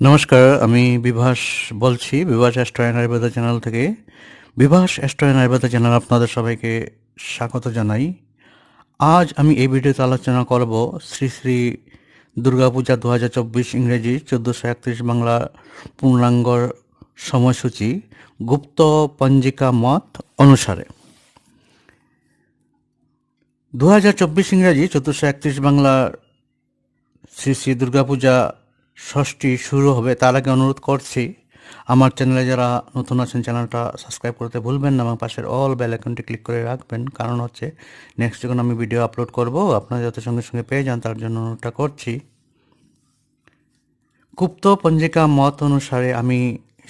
নমস্কার, আমি বিভাস বলছি, Bibhas astro and Ayurveda channel থেকে। Bibhas astro and Ayurveda channel আপনাদের সবাইকে স্বাগত জানাই। আজ আমি এই ভিডিওতে আলোচনা করব শ্রী শ্রী দুর্গাপূজা দু হাজার চব্বিশ ইংরেজি চোদ্দোশো একত্রিশ বাংলা পূর্ণাঙ্গ সময়সূচি গুপ্ত পঞ্জিকা মত অনুসারে। দু হাজার চব্বিশ ইংরাজি চোদ্দোশো একত্রিশ বাংলা শ্রী শ্রী দুর্গাপূজা ষষ্ঠী শুরু হবে, তার আগে অনুরোধ করছি, আমার চ্যানেলে যারা নতুন আছেন, চ্যানেলটা সাবস্ক্রাইব করতে ভুলবেন না, এবং পাশের অল বেল আইকনটি ক্লিক করে রাখবেন। কারণ হচ্ছে নেক্সট যখন আমি ভিডিও আপলোড করব, আপনারা যাতে সঙ্গে সঙ্গে পেয়ে যান, তার জন্য অনুরোধটা করছি। গুপ্ত পঞ্জিকা মত অনুসারে আমি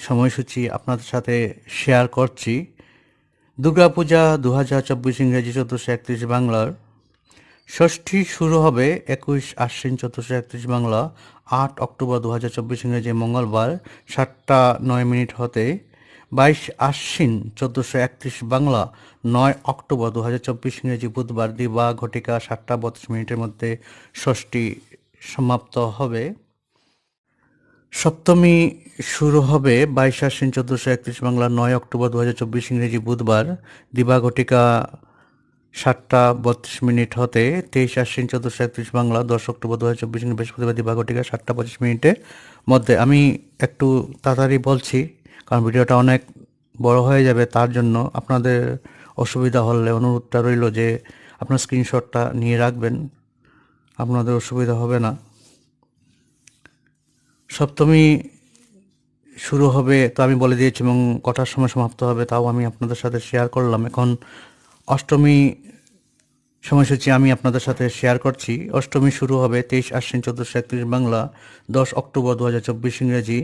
সময়সূচি আপনাদের সাথে শেয়ার করছি। দুর্গাপূজা দু হাজার চব্বিশ ইংরেজি চোদ্দোশো একত্রিশ বাংলার ষষ্ঠী শুরু হবে, একুশ আশ্বিন চোদ্দোশো একত্রিশ বাংলা। আট অক্টোবর দু হাজার চব্বিশ ইংরেজি মঙ্গলবার সাতটা নয় মিনিট হতে বাইশ আশ্বিন চোদ্দোশো একত্রিশ বাংলা নয় অক্টোবর দু হাজার চব্বিশ ইংরেজি বুধবার দিবা ঘটিকা সাতটা বত্রিশ মিনিটের মধ্যে ষষ্ঠী সমাপ্ত হবে। সপ্তমী শুরু হবে বাইশ আশ্বিন চোদ্দোশো একত্রিশ বাংলা নয় অক্টোবর দু হাজার চব্বিশ ইংরেজি বুধবার দিবা ঘটিকা সাতটা বত্রিশ মিনিট হতে তেইশ আশ্বিন চোদ্দোশো একত্রিশ বাংলা, দশ অক্টোবর দু হাজার চব্বিশ বৃহস্পতিবার দিবাঘটিকা সাতটা পঁচিশ মিনিটের মধ্যে। আমি একটু তাড়াতাড়ি বলছি, কারণ ভিডিওটা অনেক বড় হয়ে যাবে, তার জন্য আপনাদের অসুবিধা হলে অনুরোধটা রইল যে আপনার স্ক্রিনশটটা নিয়ে রাখবেন। আপনাদের অসুবিধা হবে না। সপ্তমী শুরু হবে, তো আমি বলে দিয়েছি এবং কটার সময় সমাপ্ত হবে, তাও আমি আপনাদের সাথে শেয়ার করলাম। এখন অষ্টমী সময়সূচি আমি আপনাদের সাথে শেয়ার করছি। অষ্টমী শুরু হবে তেইশ আশ্বিন চোদ্দোশো একত্রিশ বাংলা, দশ অক্টোবর দু হাজার চব্বিশ ইংরেজি।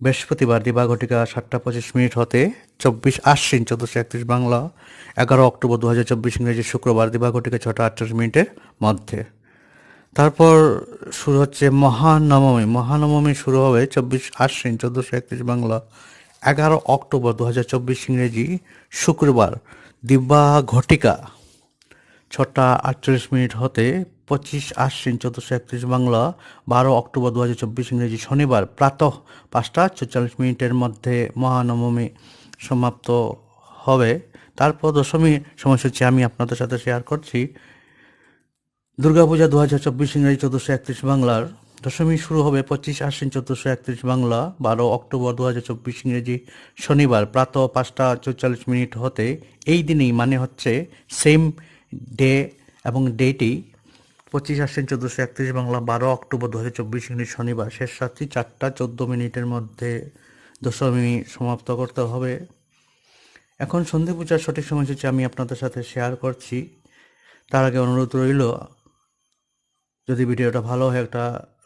বৃহস্পতিবার দিবা ঘটিকা সাতটা পঁচিশ মিনিট হতে চব্বিশ আশ্বিন চোদ্দোশো একত্রিশ বাংলা, এগারো অক্টোবর দু হাজার চব্বিশ ইংরেজি শুক্রবার দিবা ঘটিকা ছটা আটচল্লিশ মিনিটের মধ্যে। তারপর শুরু হচ্ছে মহানবমী। মহানবমী শুরু হবে চব্বিশ আশ্বিন চোদ্দোশো একত্রিশ বাংলা এগারো অক্টোবর দু হাজার চব্বিশ ইংরেজি শুক্রবার দিব্যা ঘটিকা। ছটা আটচল্লিশ মিনিট হতে পঁচিশ আশ্বিন চোদ্দোশো একত্রিশ বাংলা বারো অক্টোবর দু হাজার চব্বিশ ইংরেজি শনিবার প্রাতঃ পাঁচটা চল্লিশ মিনিটের মধ্যে মহানবমী সমাপ্ত হবে। তারপর দশমী সময়সূচি আমি আপনাদের সাথে শেয়ার করছি। দুর্গাপূজা দু হাজার চব্বিশ ইংরেজি চোদ্দোশো একত্রিশ বাংলার দশমী শুরু হবে পঁচিশ আশ্বিন চোদ্দোশো একত্রিশ বাংলা, বারো অক্টোবর দু হাজার চব্বিশ ইংরেজি, শনিবার প্রাত পাঁচটা চৌচল্লিশ মিনিট হতে এই দিনেই মানে হচ্ছে সেম ডে এবং ডেটি পঁচিশ আশ্বিন চোদ্দোশো একত্রিশ বাংলা, বারো অক্টোবর দু হাজার চব্বিশ ইংরেজি শনিবার। শেষ রাত্রি চারটা চোদ্দ মিনিটের মধ্যে দশমী সমাপ্ত করতে হবে। এখন সন্ধি পূজার সঠিক সময়সূচি আমি আপনাদের সাথে শেয়ার করছি। তার আগে অনুরোধ রইল, যদি ভিডিওটা ভালো হয় একটা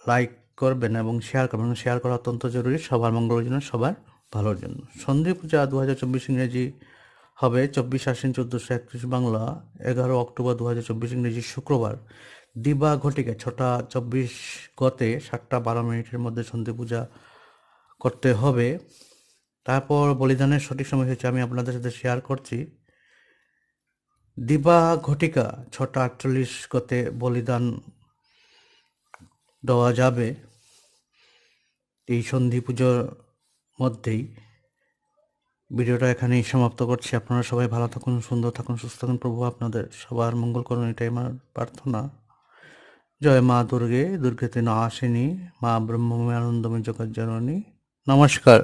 লাইক করবেন এবং শেয়ার করবেন। শেয়ার করা অত্যন্ত জরুরি। সবার মঙ্গলের জন্য, সবার ভালোর জন্য। সন্ধি পূজা দু হাজার চব্বিশ ইংরেজি হবে। চব্বিশ আশ্বিন চোদ্দোশো একত্রিশ বাংলা। এগারো অক্টোবর দু হাজার চব্বিশ ইংরেজি শুক্রবার। দিবা ঘটিকা, ছটা চব্বিশ গতে সাতটা বারো মিনিটের মধ্যে সন্ধি পূজা করতে হবে। তারপর বলিদানের সঠিক সময় হচ্ছে আমি আপনাদের সাথে শেয়ার করছি। দিবা ঘটিকা, ছটা আটচল্লিশ গতে বলিদান দেওয়া যাবে এই সন্ধি পুজোর মধ্যেই। ভিডিওটা এখানেই সমাপ্ত করছি। আপনারা সবাই ভালো থাকুন, সুন্দর থাকুন, সুস্থ থাকুন। প্রভু আপনাদের সবার মঙ্গল করুন, এটাই আমার প্রার্থনা। জয় মা দুর্গে, দুর্গেতে না আসেনি, মা ব্রহ্মময় আনন্দময় জগৎ জননী। নমস্কার।